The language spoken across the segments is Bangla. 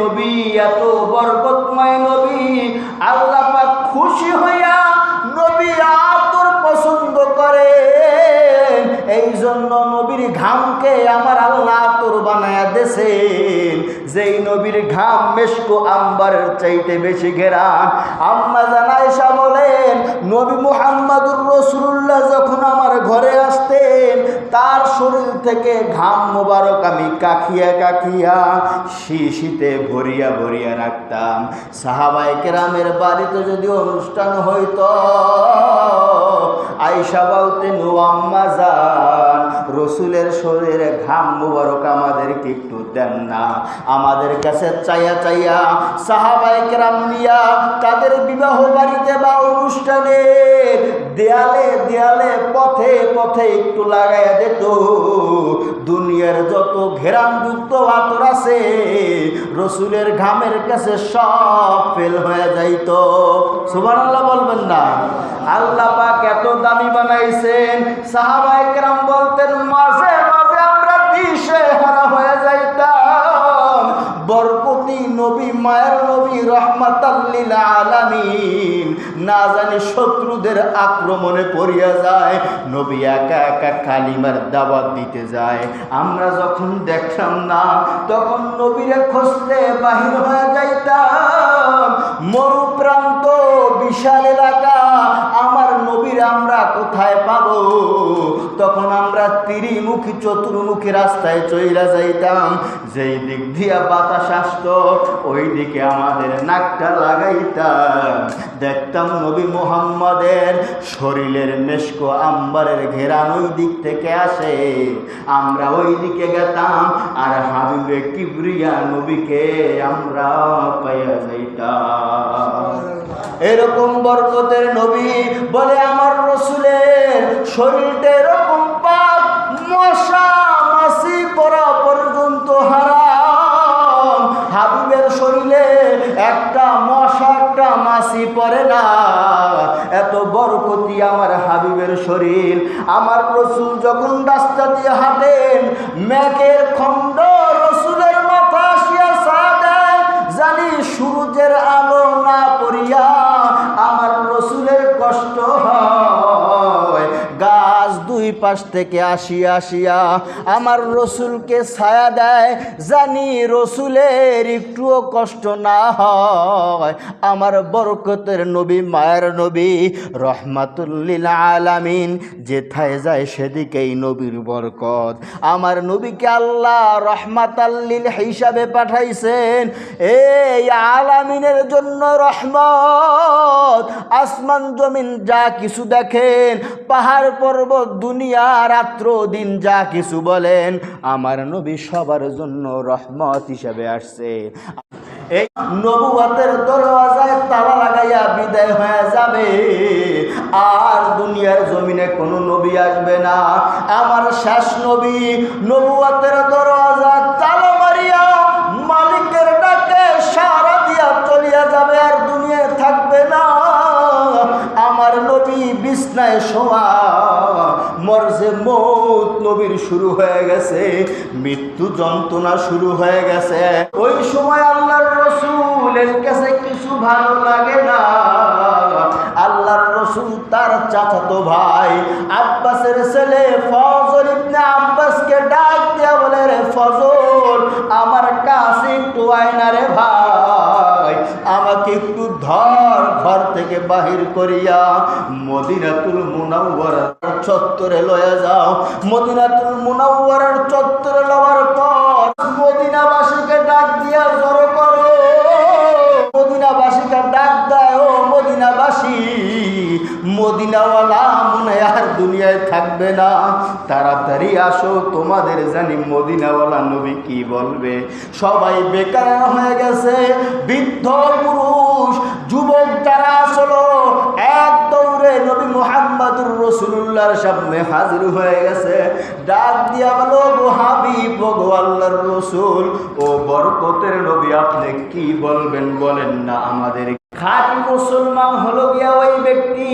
নবী, এত বরকতময় নবী। আল্লাহ পাক খুশি হইয়া নবী আতর পছন্দ করে এই জন্য নবীর ঘামকে আমার আল্লাহ আতর বানায়া দেশেন যেই নবীর ঘাম মেশকো আম্বারের চাইতে বেশি ঘেরান আম্মা জানাইসা বলেন, নবী মুহাম্মাদুর রসুল্লাহ যখন আমার ঘরে আসতেন, তার শরীর থেকে ঘাম মোবারক আমি কাখিয়া কাখিয়া শিশিতে ভরিয়া ভরিয়া রাখতাম। সাহাবাই কেরামের বাড়িতে যদি অনুষ্ঠান হইতো আইসা বলতেন, ও আম্মা যান রসুলের শরীরে ঘাম মোবারক আমাদেরকে একটু দেন না। আমাদের কাছে চাইয়া চাইয়া সাহাবাই কেরাম নিয়া তাদের বিবাহ বাড়িতে বা অনুষ্ঠানে দেয়ালে দেয়ালে পথে পথে একটু লাগাইয়া দিত। দুনিয়ার যত ঘেরামযুক্ত আতর আছে, রসুলের ঘামের কাছে সব ফেল হয়ে যাইত। সুবান আল্লাহ বলবেন না। আল্লাহ পাক এত দামি বানাইছেন। সাহাবাই কেরাম বলতেন, মাঝে নবী রহমাতাল্লিল আলামিন। না জানি শত্রুদের আক্রমণে পড়িয়া যায়, নবী একা একা কালিমার দাবাত দিতে যায়। আমরা যখন দেখলাম না, তখন নবীরে খুঁজতে বাহির হয়ে যাইতাম। মরুপ্রান্ত বিশাল এলাকা কোথায় পাবো? তখন আমরা ত্রিমুখী, চতুর্মুখী রাস্তায় চইলা যাইতাম। যেই দিক দিয়া বাতাস আসতো, ওই দিকে আমাদের নাকটা লাগাইতাম। দেখতাম নবী মোহাম্মদের শরীরের মেশকো আম্বারের ঘেরান ওই দিক থেকে আসে। আমরা ওই দিকে গেতাম, আর হাবিবে কিবরিয়া নবীকে আমরা পাইয়া যাইতাম। এরকম বরকতের নবী বলে আমার রসুলের শরীরটা এরকম পাক, মশা মাসি পরা পর্যন্ত হারাম। হাবিবের শরীরে একটা মশা, একটা মাসি পড়ে না। এত বরকতি আমার হাবিবের শরীর। আমার রসুল যখন রাস্তা দিয়ে হাঁটেন ম্যাকের খণ্ড সূর্যের আলো না পড়িয়া দুই পাশ থেকে আসিয়া আসিয়া আমার রসুলকে ছায়া দেয়, জানি রসুলের একটুও কষ্ট না হয়। আমার বরকতের নবী, মায়ের নবী, রহমাতুল্লিল আলামিন, যেথায় যায় সেদিকেই নবীর বরকত। আমার নবীকে আল্লাহ রহমাতাল্লিল হিসাবে পাঠাইছেন, এই আলামিনের জন্য রহমত। আসমান, জমিন যা কিছু দেখেন, পাহাড়, পর্বত, দুনিয়া রাত্র দিন যা কিছু বলেন, আমার নবী সবার জন্য রহমত হিসাবে আসছে। এই নবুয়াতের দরওয়াজায় তালা লাগাইয়া বিদায় হয়ে যাবে। আর দুনিয়ার জমিনে কোনো নবী আসবে না। আমার শেষ নবী নবুয়াতের দরওয়াজা তালা মারিয়া মালিকের ডাকে সারা দিয়া চলিয়া যাবে, আর দুনিয়ায় থাকবে না। আমার নবী বিছনায় শোয়া মরজে মৌত নবীর শুরু হয়ে গেছে, মৃত্যু যন্ত্রণা শুরু হয়ে গেছে। ওই সময় আল্লাহর রসুলের কাছে কিছু ভালো লাগে না। আল্লাহর রসুল তার চাচাতো ভাই আব্বাসের ছেলে ফজল ইবনে আব্বাসকে ডাক দিয়া বলে, রে ফজল, আমার কাছে একটু আয়না রে ভাই। আমাকে একটু ধর, ঘর থেকে বাহির করিয়া মদিনাতুল মুনাওয়ারার চত্বরে লয়া যাও। মদিনাতুল মুনাওয়ারার চত্বরে লওয়ার পর মদিনাবাসীকে ডাক দিয়া জড়ো করো। মদিনাবাসীকে ডাক দেয়, ও মদিনাবাসী। মদিনাওয়ালা মনে আর দুনিয়ায় থাকবে না। তাড়াতাড়ি আসো, তোমাদের জানি মদিনাওয়ালা নবী কি বলবে। সবাই বেকার হয়ে গেছে, বৃদ্ধ পুরুষ, যুবক যারা আসলো, এক দৌড়ে নবী মোহাম্মদুর রসুল্লাহর সামনে হাজির হয়ে গেছে। ডাক দিয়া বলো, গো হাবিব, গো রসুল, ও বরকতের নবী, আপনি কি বলবেন? বলেন না, আমাদের খাঁটি মুসলমান হলো গিয়া ওই ব্যক্তি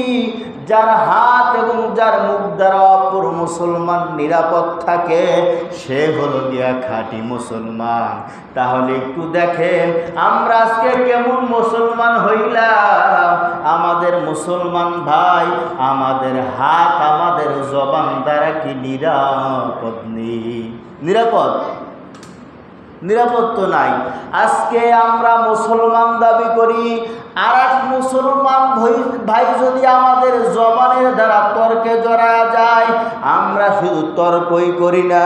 যার হাত এবং যার মুখ দ্বারা অপর মুসলমান নিরাপদ থাকে, সে হলো গিয়া খাঁটি মুসলমান। তাহলে একটু দেখেন, আমরা আজকে কেমন মুসলমান হইলাম? আমাদের মুসলমান ভাই, আমাদের হাত, আমাদের জবান দ্বারা কি নিরাপদ নেই? নিরাপদ? নিরাপদ তো নাই। আজকে আমরা মুসলমান দাবি করি আর এক মুসলমান ভাই- যদি আমাদের জবানের দ্বারা তর্কে জড়া যায়, আমরা শুধু তর্কই করি না,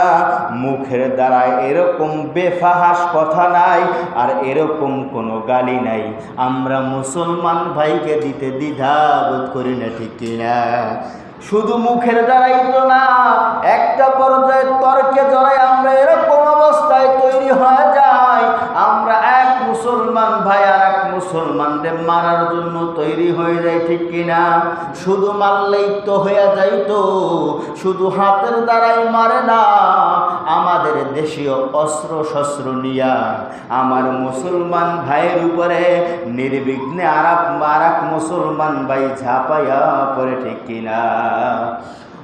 মুখের দ্বারা এরকম বেফাহাস কথা নাই আর এরকম কোনো গালি নাই। আমরা মুসলমান ভাইকে দিতে দ্বিধা বোধ করি না, ঠিক কিনা? শুধু মুখের দ্বারাই তো না, একটা পর্যায়ে তর্কে জড়াই আমরা এরকম অবস্থায় তৈরি হয়ে যায় আমরা এক মুসলমান ভাই আর এক মুসলমানদের মারার জন্য তৈরি হয়ে যায় ঠিক কিনা? শুধু মারলেই তো হয়ে যায় তো, শুধু হাতের দ্বারাই মারে না। আমাদের দেশীয় অস্ত্র শস্ত্র নিয়া আমার মুসলমান ভাইয়ের উপরে নির্বিঘ্নে আরাক মারাক মুসলমান ভাই ঝাঁপাইয়া পড়ে, ঠিক কিনা?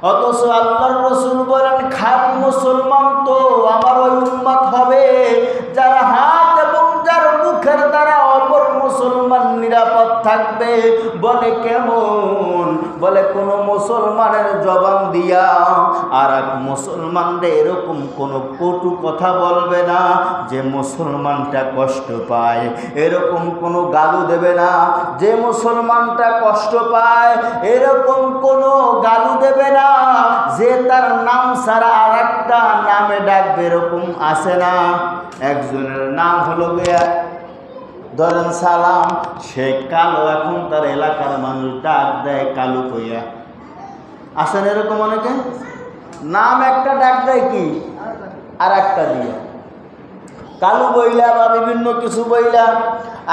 অথচ আল্লাহর রসুল বলেন খান মুসলমান তো আমার ওই উন্মাত হবে যার হাত এবং যার মুখের দ্বারা অপর মুসলমান নিরাপদ থাকবে। বলে কেমন? বলে, কোনো মুসলমানের জবান দিয়া আর এক মুসলমানরা এরকম কোনো কটু কথা বলবে না যে মুসলমানটা কষ্ট পায়। এরকম কোনো গালু দেবে না যে মুসলমানটা কষ্ট পায়। এরকম কোনো গালু দেবে না যে তার নাম ছাড়া আর একটা নামে ডাকবে, এরকম আসে না? একজনের নাম হলো গিয়া ধরেন সালাম, সে কালো, এখন তার এলাকার মানুষ ডাক দেয় কালু কইয়া। আসেন এরকম অনেকে? নাম একটা ডাক দেয় কি? আর একটা দিয়ে। কালু বইলা বা বিভিন্ন কিছু বইলা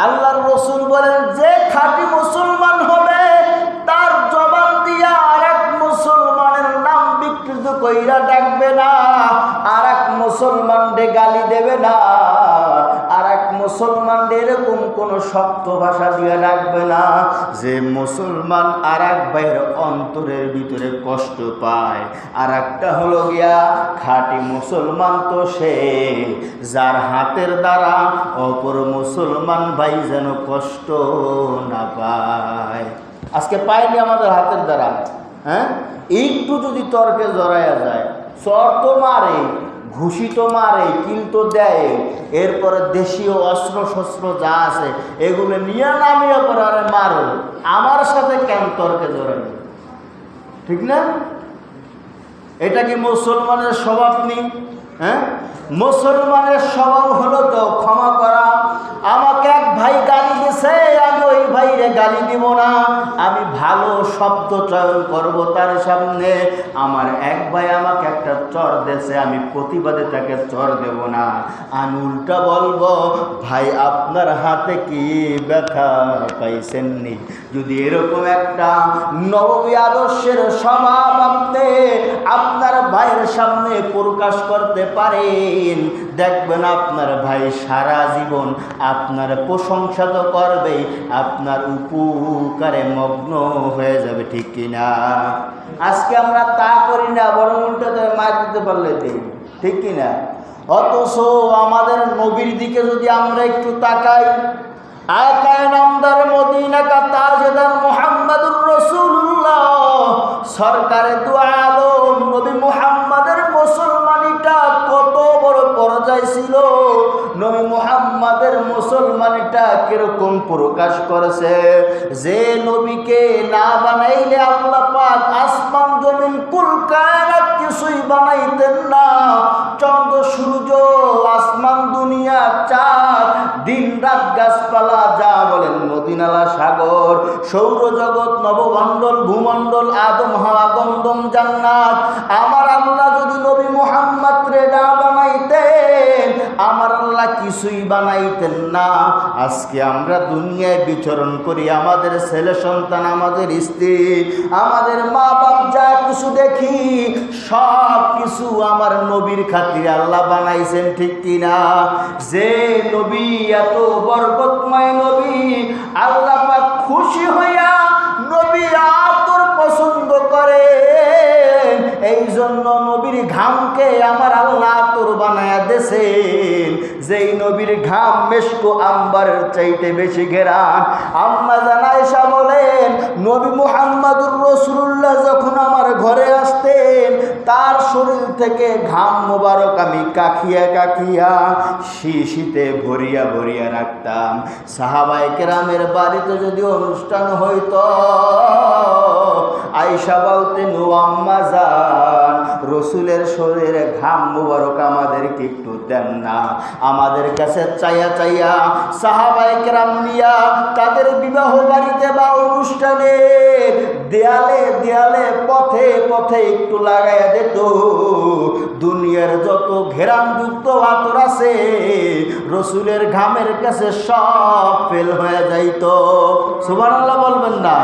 আল্লাহর রসুল বলেন, যে খাঁটি মুসলমান হবে, তার জবান দিয়া আর এক মুসলমানের নাম বিকৃত কইরা ডাকবে না আর এক মুসলমানকে গালি দেবে না। মুসলমানদের এরকম কোনো শক্ত ভাষা দিয়ে ডাকবে না? যে মুসলমান আর এক ভাইয়ের অন্তরের ভিতরে কষ্ট পায়। আর একটা হলো গিয়া খাঁটি মুসলমান তো সে, যার হাতের দ্বারা অপর মুসলমান ভাই যেন কষ্ট না পায়। আজকে পাইনি আমাদের হাতের দ্বারা হ্যাঁ? একটু যদি তর্কে জড়াইয়া যায় চর তো মারে ঘুষি তো মারে, কিন্তু দেয়। এরপরে দেশীয় অস্ত্র শস্ত্র যা আছে, এগুলো নিয়ে নামিয়ে পরে আরে মারো। আমার সাথে কেন তর্কে জড়াই? ঠিক না? এটা কি মুসলমানের স্বভাব নেই? হ্যাঁ? মুসলমানের স্বভাব হলো তো, ক্ষমা করা। আমাকে এক ভাই গালি দিছে, আমি ওই ভাইরে গালি দিব না। আমি ভালো শব্দ চয়ন করব তার সামনে। আমার এক ভাই আমাকে একটা চর দেছে আমি প্রতিবাদে তাকে চর দেব না। আমি উল্টা বলব, ভাই, আপনার হাতে কি ব্যথা পাইছেননি? যদি এরকম একটা নবী আদর্শের স্বভাব আপনি আপনার ভাইয়ের সামনে প্রকাশ করতে পারেন দেখবেন আপনার ভাই সারা জীবন আপনার প্রশংসা তো করবেই, আপনার উপকারে মগ্ন হয়ে যাবে, ঠিক কিনা? আজকে আমরা তা করি না, বরং উল্টাতে মার দিতে পারলে দিই, ঠিক কিনা? অথচ আমাদের নবীর দিকে যদি আমরা একটু তাকাই সরকারে দু আলম নবী মুহাম্মাদের বড় পর্যায় ছিল নবী মুহাম্মাদের মুসলমানিটা কীরকম প্রকাশ করেছে? যে নবীকে না বানাইলে আল্লাহ পাক আসমান, জমিন, কুল, কায়নাত কিছুই বানাইতেন না। চন্দ্র, সূর্য, আসমান, দুনিয়া, চাঁদ, দিন, রাত, গাছপালা, যা বলেন নদীনালা সাগর, সৌরজগৎ, নবমণ্ডল, ভূমণ্ডল, আদম, হাওয়া, গন্ধম, জান্নাত। আমার আল্লাহ যদি নবী মোহাম্মদ রে না বানাইতেন আমার আল্লাহ কিছুই বানাইতেন না। আজকে আমরা দুনিয়ায় বিচরণ করি, আমাদের ছেলে সন্তান, আমাদের স্ত্রী, আমাদের মা বাপ যা কিছু দেখি, সব কিছু আমার নবীর খাতিরে আল্লাহ বানাইছেন, ঠিক কিনা? যে নবী, এত বরকতময় নবী, আল্লাহ খুশি হইয়া নবী আতর পছন্দ এই জন্য নবীর ঘামকে আমার আল্লাহ তোর বানায়া দেশেন যেই নবীর ঘাম মেশকো আম্বারের চাইতে বেশি ঘেরান। আম্মা জানাইসা বলেন, নবী মুহাম্মাদুর রসুল্লাহ যখন আমার ঘরে আসতেন তার শরীর থেকে ঘাম মোবারক আমি কাখিয়া কাখিয়া শীতে ভরিয়া ভরিয়া রাখতাম। সাহাবাই কেরামের বাড়িতে যদি অনুষ্ঠান হইতো আইসা বলতেন, ও আম্মা যান রসুলের শরীরে ঘাম মুবারক আমাদেরকে একটু দেন না। আমাদের কাছে চাইয়া চাইয়া সাহাবাই কেরাম নিয়া তাদের বিবাহ বাড়িতে বা অনুষ্ঠানে দেয়ালে দেয়ালে পথে পথে একটু লাগাইয়া দিত দুনিয়ার যত ঘেরামযুক্ত আতর আছে, রসুলের ঘামের কাছে সব ফেল হয়ে যাইত। সুবান আল্লাহ বলবেন না।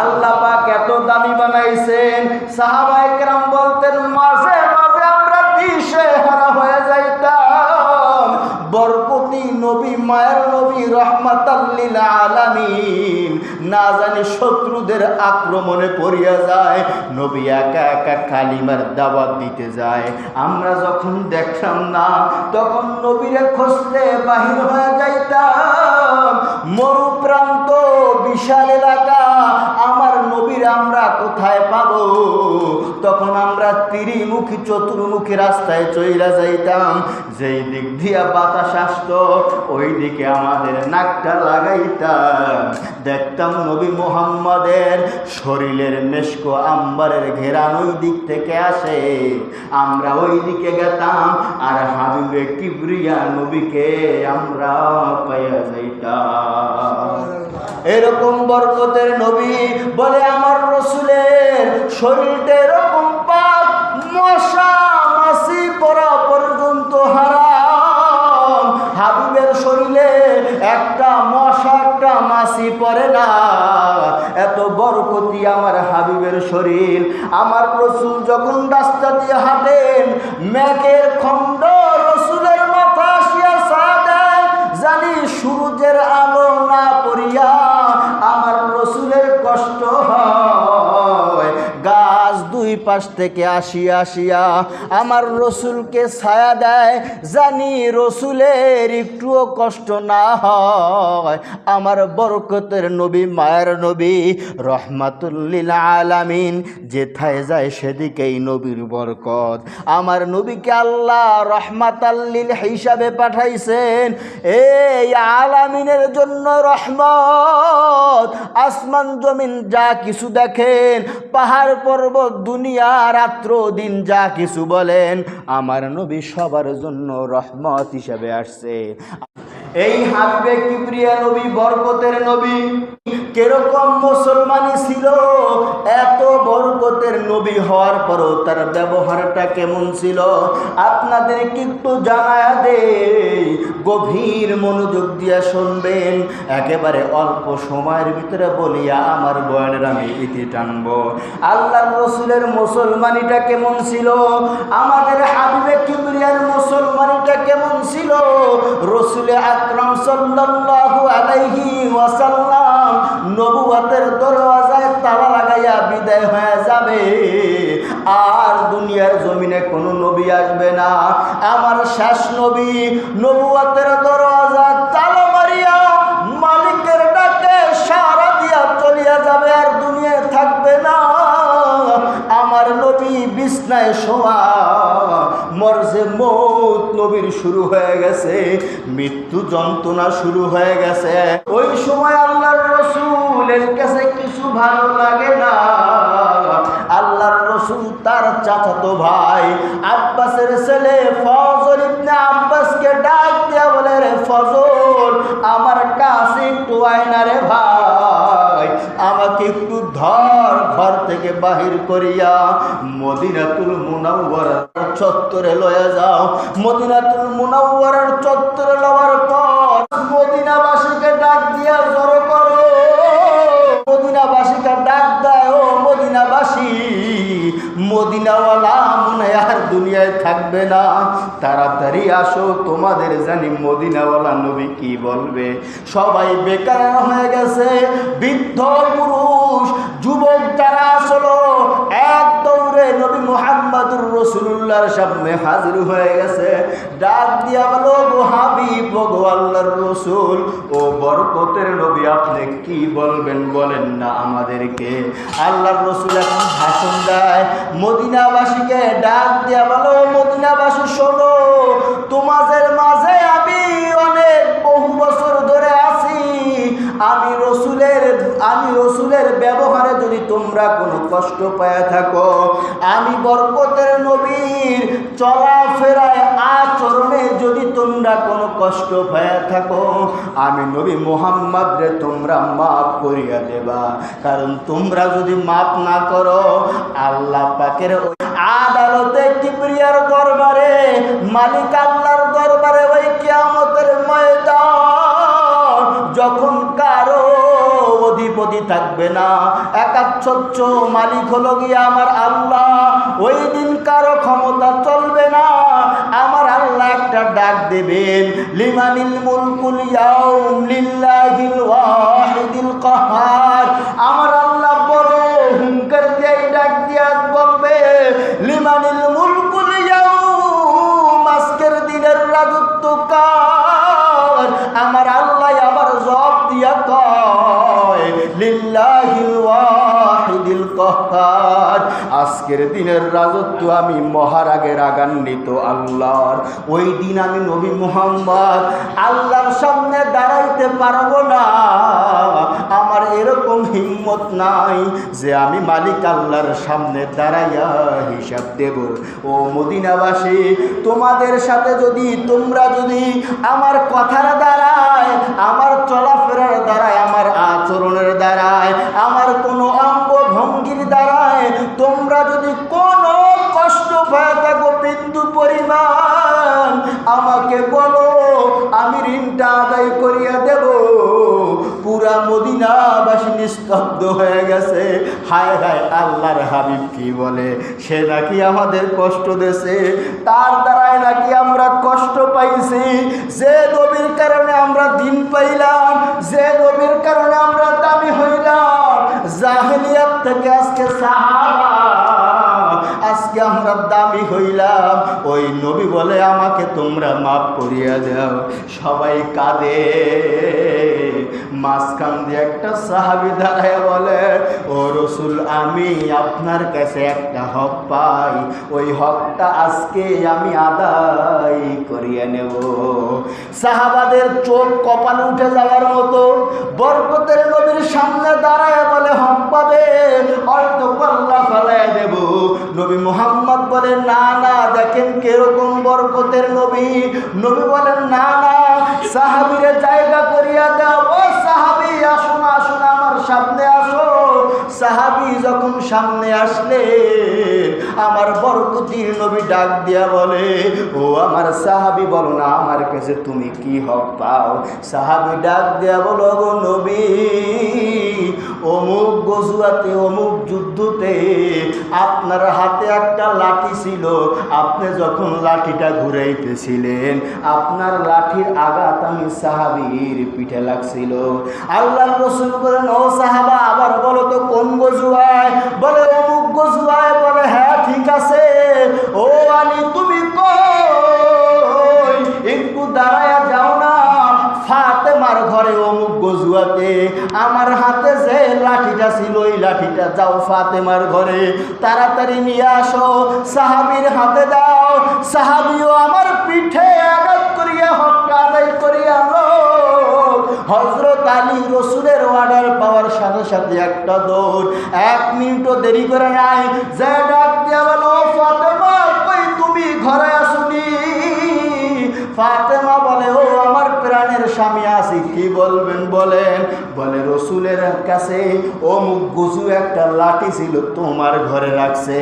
আল্লাহ পাক এত দামি বানাইছেন। সাহাবাই কেরাম বলতেন, মাঝে মাঝে আমরা দিশে হারা হয়ে যাইতাম। বরপতি নবী, মায়ের নবী রহমাতাল্লিল আলামিন। না জানি শত্রুদের আক্রমণে পড়িয়া যায়। নবী একা একা কালিমার দাওয়াত দিতে যায়। আমরা যখন দেখতাম না, তখন নবীরে খুঁজতে বাহির হয়ে যাইতাম। মরুপ্রান্ত, বিশাল এলাকা, আমার নবীর আমরা কোথায় পাবো? তখন আমরা ত্রিমুখী, চতুর্মুখী রাস্তায় চইলা যাইতাম। যেই দিক দিয়া বাতাস আসতো, ওই দিকে আমাদের নাকটা লাগাইতাম। দেখতাম নবী মোহাম্মদের শরীরের মেশকো আম্বারের ঘেরান ওই দিক থেকে আসে। আমরা ওই দিকে গেতাম আর হাবিবে কিবরিয়া নবীকে আমরা পাইয়া যাইতাম। এরকম বরকতের নবী বলে আমার রসুলের শরীরটা এরকম পাক, মশা মাসি পরা পর্যন্ত হারাম মাসি পড়ে না। এত বরকতি আমার হাবিবের শরীর। আমার রসুল যখন রাস্তা দিয়ে হাঁটেন ম্যাকের খণ্ড রসুলের মাথা আসিয়া সাদা জানি সূর্যের আলো না পড়িয়া পাশ থেকে আসিয়া আসিয়া আমার রসুলকে ছায়া দেয়, জানি রসুলের একটুও কষ্ট না হয়। আমার বরকতের নবী, মায়ের নবী, রহমাতুল্লিল আলামিন, যেথায় যায় সেদিকেই নবীর বরকত। আমার নবীকে আল্লাহ রহমাতাল্লিল হিসাবে পাঠাইছেন, এই আলামিনের জন্য রহমত। আসমান, জমিন যা কিছু দেখেন, পাহাড়, পর্বত, দুনিয়া রাত্র দিন যা কিছু বলেন, আমার নবী সবার জন্য রহমত হিসাবে আসছে। এই হাবিবে কিবরিয়া নবী বরকতের নবী, কেরকম মুসলমানই ছিল? এত বরকতের নবী হওয়ার পরও তার ব্যবহারটা কেমন ছিল? আপনাদেরকে একটু জানায়া দে। গভীর মনোযোগ দিয়া শুনবেন। একেবারে অল্প সময়ের ভিতরে বলিয়া আমার বয়ানের আমি ইতি টানব। আল্লাহ রসুলের মুসলমানিটা কেমন ছিল? আমাদের হাবিবে কিবরিয়ার মুসলমানিটা কেমন ছিল? রসুলে আকরাম সাল্লাল্লাহু আলাইহি ওয়াসাল্লাম নবুয়াতের দরওয়াজায় তালা লাগাইয়া বিদায় হয়ে যাবে। আর দুনিয়ার জমিনে কোনো নবী আসবে না। আমার শেষ নবী নবুয়াতের দরওয়াজা তালা মারিয়া মালিকের ডাকে সারা দিয়া চলিয়া যাবে। আর দুনিয়ায় থাকবে না। আমার নবী বিছনায় শোয়া, মরজে মৌত নবীর শুরু হয়ে গেছে, মৃত্যু যন্ত্রণা শুরু হয়ে গেছে। ওই সময় আল্লাহর রসুলের কাছে কিছু ভালো লাগে না। আল্লাহর রসুল তার চাচাতো ভাই আব্বাসের ছেলে ফজল ইবনে আব্বাসকে ডাক দিয়া বলে, রে ফজল, আমার কাছে একটু আয়না রে ভাই। আমাকে একটু ধর, ঘর থেকে বাহির করিয়া মদিনাতুল মুনাওয়ারার চত্বরে লয়ে যাও। মদিনাতুল মুনাওয়ারার চত্বরে লওয়ার পর মদিনাবাসীকে ডাক দিয়া জড়ো মদিনাবাসী মদিনাওয়ালা মনে আর দুনিয়ায় থাকবে না। তাড়াতাড়ি আসো, তোমাদের জানি মদিনাওয়ালা নবী কি বলবে। সবাই বেকার হয়ে গেছে, বৃদ্ধ পুরুষ, যুবক যারা আসলো, এক দৌড়ে রসুল্লার সামনে হাজির হয়ে গেছে। ডাক দিয়া বলো মহাবি আল্লাহর রসুল, ও বরকতের নবী, আপনি কি বলবেন বলেন না আমাদেরকে? আল্লাহর রসুল এখন ভাষণ দেয়। মদিনাবাসীকে ডাক দিয়া বলো, মদিনাবাসী, শোনো, তোমাদের আমি রসুলের আমি রসুলের ব্যবহারে যদি তোমরা কোনো কষ্ট পায় থাকো, আমি বরকতের নবীর চলাফেরায়, আচরণে যদি তোমরা কোনো কষ্ট পায় থাকো, আমি নবী মোহাম্মদ রে তোমরা মাফ করিয়া দেবা। কারণ তোমরা যদি মাফ না করো, আল্লাহ পাকের আদালতে কিবরিয়ার দরবারে, মালিক আল্লাহর দরবারে ওই কিয়ামতের ময়দান, যখন অধিপতি থাকবে না। একাচ্ছচ্ছ মালিক হলো গিয়ে আমার আল্লাহ। ওই দিন কারও ক্ষমতা চলবে না। আমার আল্লাহ একটা ডাক দেবেন, লিমানিল মুলকুল ইয়াউম লিল্লাহিল কাহার। আমার আল্লাহ বড় হুঙ্কার দিয়ে ডাক দিয়া বলবে, লিমানিল ওয়াহিদিল আজকের দিনের রাজত্ব আমি মহারাগে রাগান্বিত আল্লাহর। ওই দিন আমি নবী মুহাম্মদ আল্লাহর সামনে দাঁড়াইতে পারব না। আমার এরকম হিম্মত নাই যে আমি মালিক আল্লাহর সামনে দাঁড়াইয়া হিসাব দেব। ও মদিনাবাসী, তোমাদের সাথে যদি, তোমরা যদি আমার কথার দ্বারায়, আমার চলাফেরার দ্বারায়, আমার আচরণের দ্বারায়, আমার কোনো দ্বারায় তোমরা যদি কোনো কষ্ট পায় থাকো, বিন্দু পরিমাণ, আমাকে বলো, আমি ঋণটা আদায় করিয়া দেব। পুরা মদিনাবাসী নিস্তব্ধ হয়ে গেছে। হায় হায়, আল্লাহর হাবিব কি বলে? সে নাকি আমাদের কষ্ট দেছে। তার দ্বারাই নাকি আমরা কষ্ট পাইছি। যে নবীর কারণে আমরা দিন পাইলাম, যে নবীর কারণে আমরা দামি হইলাম জাহেলিয়াত থেকে আজকে আজকে আমরা দামি হইলাম। ওই নবী বলে, আমাকে তোমরা মাফ করিয়া দাও। সবাই কাঁদে। মাঝখান দিয়ে একটা সাহাবি দাঁড়ায় বলে, ও রসুল, আমি আপনার কাছে একটা হক পাই। ওই হকটা আজকে আমি আদায় করিয়ে নেব। সাহাবাদের চোখ কপাল উঠে যাওয়ার মতো বরকতের নবীর সামনে দাঁড়ায় বলে, হক পাবে অর্ধ পাল্লা ফেলায় দেব। নবী মোহাম্মদ বলে, না না, দেখেন কীরকম বরকতের নবী। নবী বলেন, না না, সাহাবিরে জায়গা করিয়া দাও ও সাহাবি আসুন আসুন আমার সামনে আসো। সাহাবি যখন সামনে আসলে, আমার বরকতির নবী ডাক দিয়া বলে, ও আমার সাহাবি, বলো না, আমার কাছে তুমি কি হক পাও? সাহাবি ডাক দিয়া বলো গো নবী অমুক গজুয়াতে, অমুক যুদ্ধতে আপনার হাতে একটা লাঠি ছিল। আপনি যখন লাঠিটা ঘুরাইতেছিলেন, আপনার লাঠির আঘাত আমি সাহাবির পিঠে লাগছিল। আল্লাহ রসুল বলেন, ও সাহাবা, আবার বলো তো কোন গজুয়ায়? বলে, অমুক গজুয়ায়। বলে হ্যাঁ ঠিক আছে। ও আলী, তুমি গজুয়াতে আমার হাতে যে লাঠিটা ছিল, ওই লাঠিটা যাও ফাতেমার ঘরে। তাড়াতাড়ি নিয়ে আসো। সাহাবির হাতে দাও। সাহাবিও আমার পিঠে আঘাত করিয়া, হকটা আদায় করিয়া হজরত আলী রসুলের অর্ডার পাওয়ার সাথে সাথে একটা দৌড়। এক মিনিটও দেরি করে নাই। যে ডাক দিয়া বলো ফাতেমা, কই তুমি? ঘরে আসুনি? ফাতেমা বলে, ও স্বামী আছি, কি বলবেন বলেন? বলে, রসুলের কাছে মুখ গুজু একটা লাঠি ছিল তোমার ঘরে রাখছে।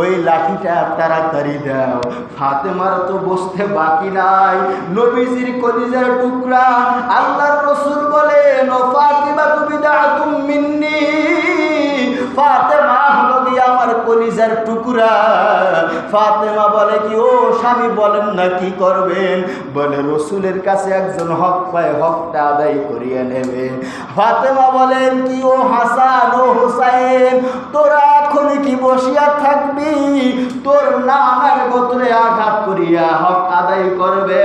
ওই লাঠিটা তাড়াতাড়ি দাও। ফাতেমার তো বসতে বাকি নাই। নবীজির কলিজার টুকরা আল্লাহর রসুল বলে ফাতিমা, তুমি দা তুমি ফাতেমা হলো গিয়ে আমার কলিজার টুকুরা। ফাতেমা বলে কি, ও স্বামী, বলেন না কি করবেন? বলে, রসুলের কাছে একজন হক পায়, হকটা আদায় করিয়ে নেবে। ফাতেমা বলেন কি, ও হাসান, ও হুসাইন, তোরা এখন কি বসিয়া থাকবি? তোর নামের গোত্রে আঘাত করিয়া হক আদায় করবে।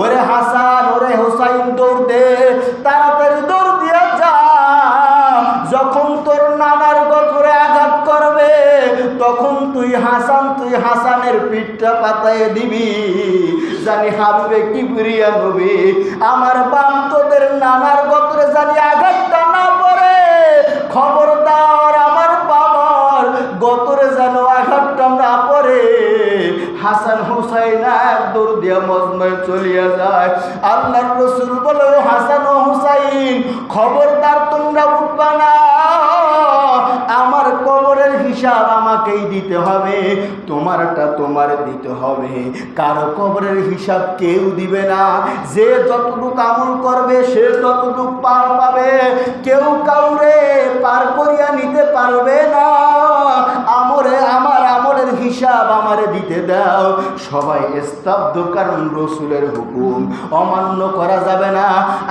ওরে হাসান, ওরে হুসাইন, দৌড় দে তাড়াতাড়ি পিঠটা পাতায় দিবি, জানি হাবিবে কি বুড়িয়া নবী আমার বাম তোদের নানার গোত্রে জানি আঘাতটা না পড়ে। খবরদার আমার বাবার গতরে যেন আঘাতটা না পড়ে। হাসান হুসাইন এক দৌড় দিয়া মজমায় চলিয়া যায়। আল্লাহর রসুল বলে হাসান হুসাইন, খবরদার তোমরা উঠবা না। হিসাব আমাকেই দিতে হবে। তোমারটা তোমার দিতে হবে। কারও কবরের হিসাব কেউ দিবে না। যে যতটুকু আমল করবে, সে ততটুকু পার পাবে। কেউ কাউরে পার করিয়া নিতে পারবে না। আমরে, আমার আমলের হিসাব আমারে দিতে দাও। সবাই স্তব্ধ, কারণ রসুলের হুকুম অমান্য করা যাবে না।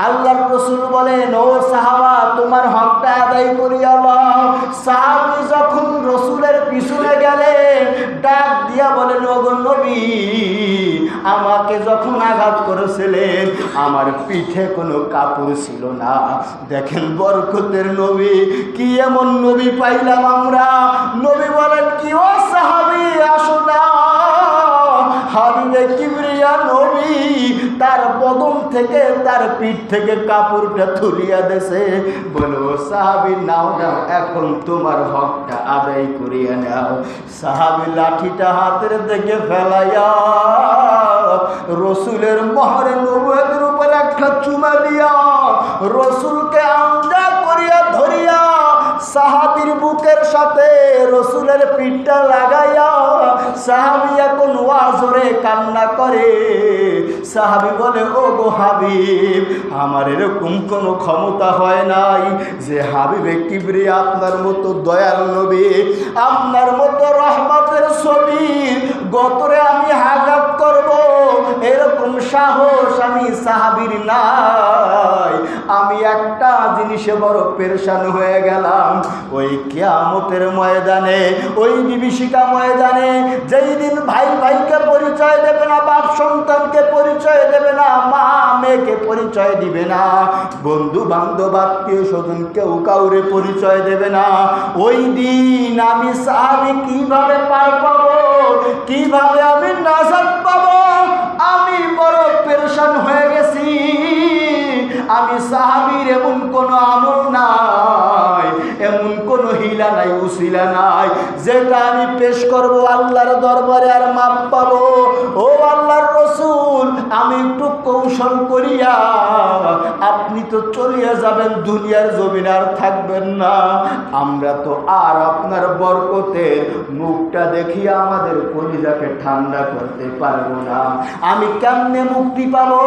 আল্লাহর রসুল বলেন, ও সাহাবা, তোমার হকটা আদায় করিয়া লও সাহাবি যখন রসুলের পিছনে গেলেন, ডাক দিয়া বলেন, ওগো নবী, আমাকে যখন আঘাত করেছিলেন, আমার পিঠে কোনো কাপড় ছিল না। দেখেন বরকতের নবী, কি এমন নবী পাইলাম আমরা। নবী বলেন, কি ও সাহাবি তার বদন থেকে তার পিঠ থেকে কাপড়টা তুলিয়া দেছে। বলো সাহাবি, নাও নাও, এখন তোমার হকটা আদায় করিয়া নাও। সাহাবি লাঠিটা হাতের থেকে ফেলাইয়া রসুলের মহরে নবুয়ের উপর একটা চুমা দিয়া রসুলকে ধরিয়া সাহাবির বুকের সাথে রসুলের পিঠটা লাগাইয়া সাহাবি এখন ওয়াজরে কান্না করে। সাহাবি বলে ও গো হাবিব, আমার এরকম কোনো ক্ষমতা হয় নাই যে হাবিবে কিবরি আপনার মতো দয়াল নবী, আপনার মতো রহমতের ছবি, গতরে আমি আঘাত করব। এরকম সাহস আমি সাহাবির নাই। আমি একটা জিনিসে বড় পেরেশান হয়ে গেলাম। ওই কেয়ামতের ময়দানে, ওই বিভীষিকা ময়দানে যেই দিন ভাই ভাইকে পরিচয় দেবে না, বাপ সন্তানকে পরিচয় দেবে না, মা মেয়েকে পরিচয় দিবে না বন্ধু বান্ধব আত্মীয় স্বজন কেউ কাউরে পরিচয় দেবে না, ওই দিন আমি সাহাবি কীভাবে পার পাবো, কীভাবে আমি নাজাত পাবো, আমি বড় পেরেশান হয়ে গেছি, আমি সাহাবির এমন কোনো আমল নাই এমন কোনো হিলা নাই উসিলা নাই। যেটা আমি পেশ করব আল্লাহর দরবারে আর মাপ পাবো। ও আল্লাহর রসুল, আমি একটু কৌশল করিয়া আপনি তো চলিয়া যাবেন, দুনিয়ার জমিন আর থাকবেন না। আমরা তো আর আপনার বরকতের মুখটা দেখিয়া আমাদের কলিজাকে ঠান্ডা করতে পারব না। আমি কেমনে মুক্তি পাবো?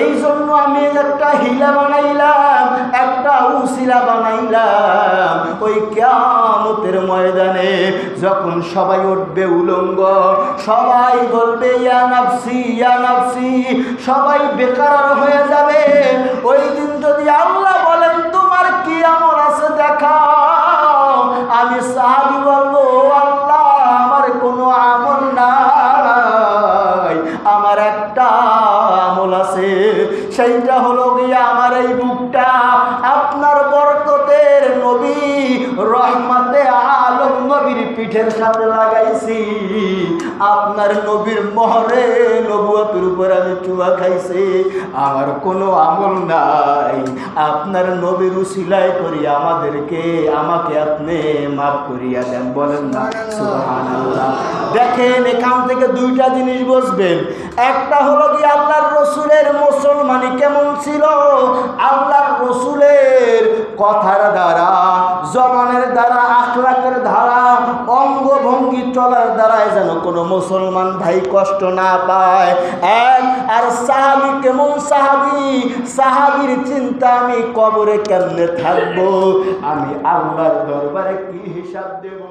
এই জন্য আমি একটা হিলা বানাইলাম, একটা উসিলা বানাইলাম। ওই কেয়ামতের ময়দানে যখন সবাই উঠবে উলঙ্গ, সবাই বলবে, ইয়া নাফসি সবাই বেকার হয়ে যাবে। ওই দিন যদি আল্লাহ বলেন, তোমার কি আমল আছে দেখাও আমি সাহাবি বলব, "ও আল্লাহ, আমার কোনো আমল নাই। আমার একটা আমল আছে, সেইটা হলো পিঠের সাথে লাগাইছি। আপনার নবীর মহরে নবুয়তের উপর আমি চুয়া খাইছি। আমার কোনো আমল নাই। আপনার নবীর উসিলাই করি আমাদেরকে, আমাকে আপনি মাফ করিয়া দেন, বলেন না? দেখেন, এখান থেকে দুইটা জিনিস বসবেন একটা হলো কি, আপনার রসুলের মুসলমানি কেমন ছিল? আল্লাহর রসুলের কথার দ্বারা, জবানের দ্বারা, আখলাকের দ্বারা অঙ্গভঙ্গি চলার দ্বারাই যেন কোনো মুসলমান ভাই কষ্ট না পায়। এক, আর সাহাবি কেমন সাহাবি? সাহাবির চিন্তা আমি কবরে কেমনে থাকব? আমি আল্লাহর দরবারে কি হিসাব দেবো?